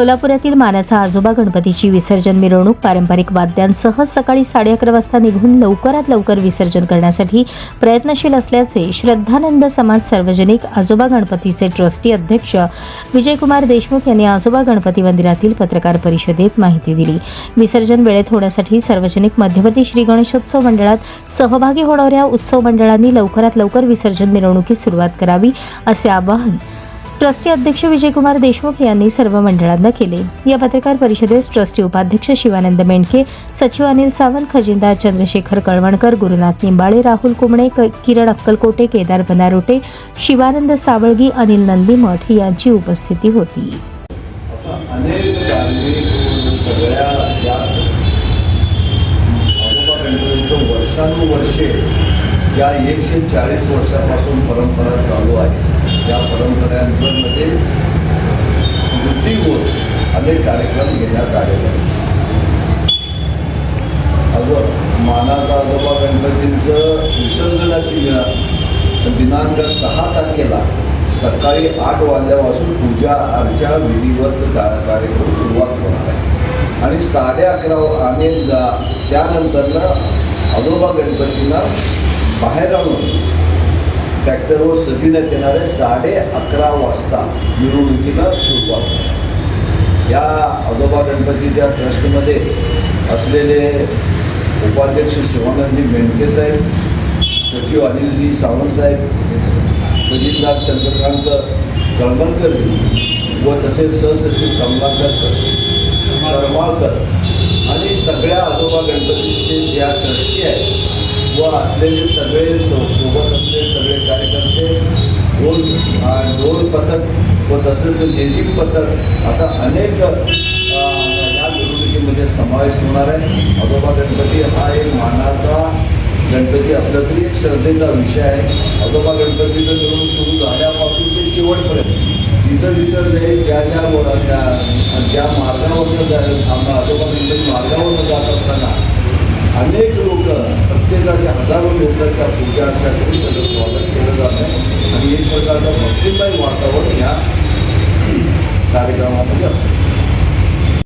सोलापुरातील मानाचा आजोबा गणपतीची विसर्जन मिरवणूक पारंपरिक वाद्यांसह सकाळी साडे अकरा वाजता निघून लवकरात लवकर विसर्जन करण्यासाठी प्रयत्नशील असल्याचे श्रद्धानंद समाज सार्वजनिक आजोबा गणपतीचे ट्रस्टी अध्यक्ष विजयकुमार देशमुख यांनी आजोबा गणपती मंदिरातील पत्रकार परिषदेत माहिती दिली. विसर्जन वेळेत होण्यासाठी सार्वजनिक मध्यवर्ती श्री गणेशोत्सव मंडळात सहभागी होणाऱ्या उत्सव मंडळांनी लवकरात लवकर विसर्जन मिरवणुकीस सुरुवात करावी असे आवाहन ट्रस्टी अध्यक्ष विजयकुमार देशमुख यांनी सर्व मंडळांना केले. या पत्रकार परिषदेस ट्रस्टी उपाध्यक्ष शिवानंद मेंढके सचिव अनिल सावंत खजिनदार चंद्रशेखर कळवणकर गुरुनाथ निंबाळे राहुल कुमणे किरण अक्कलकोटे केदार बनारोटे शिवानंद सावळगी अनिल नंदीमठ यांची उपस्थिती होती. वर्षानुवर्षे ज्या एकशे चाळीस वर्षापासून परंपरा चालू आहे त्या परंपरांमध्ये वृद्धी होत अनेक कार्यक्रम घेण्यात आलेले आहेत. अगं मानाचा आजोबा गणपतींचं विसर्जनाची दिनांक सहा तारखेला सकाळी आठ वाजल्यापासून पूजा अर्चा विधिवत कार्यक्रम सुरुवात होणार आहे. आणि साडे अकरा आणि त्यानंतर त्यानंतरनं आजोबा गणपतीला बाहेर आणून ट्रॅक्टरवर सजविण्यात येणारे साडे अकरा वाजता मिरवणुकीला सुरुवात. या आजोबा गणपतीच्या ट्रस्टमध्ये असलेले उपाध्यक्ष शिवानंदजी मेंढके साहेब सचिव अनिलजी सावंत साहेब खजिनदार चंद्रकांत कळमणकरजी व तसेच सहसचिव कमलाकर करमाळकर आणि सगळ्या आजोबा गणपतीचे ज्या ट्रस्टी आहेत व असलेले सगळे सो सोबत असलेले सगळे कार्यकर्ते ढोल दोन ढोल पथक व तसेच लेझिम पथक असा अनेक या निवडणुकीमध्ये समावेश होणार आहे. आजोबा गणपती हा एक मानाचा गणपती असला तरी एक श्रद्धेचा विषय आहे. आजोबा गणपतीचं मिरवणूक सुरू झाल्यापासून ते शेवटपर्यंत. जिथं जिथं जाईल ज्या ज्या ज्या ज्या मार्गावरनं जाईल आम्हा आजोबा गणपती मार्गावरनं जात असताना अनेक लोक प्रत्येकाचे हजारो लोकांच्या त्या पूजा अर्चा करून त्याचं स्वागत केलं जातं आणि एक प्रकारचं भक्तिमय वातावरण या कार्यक्रमामध्ये असतं.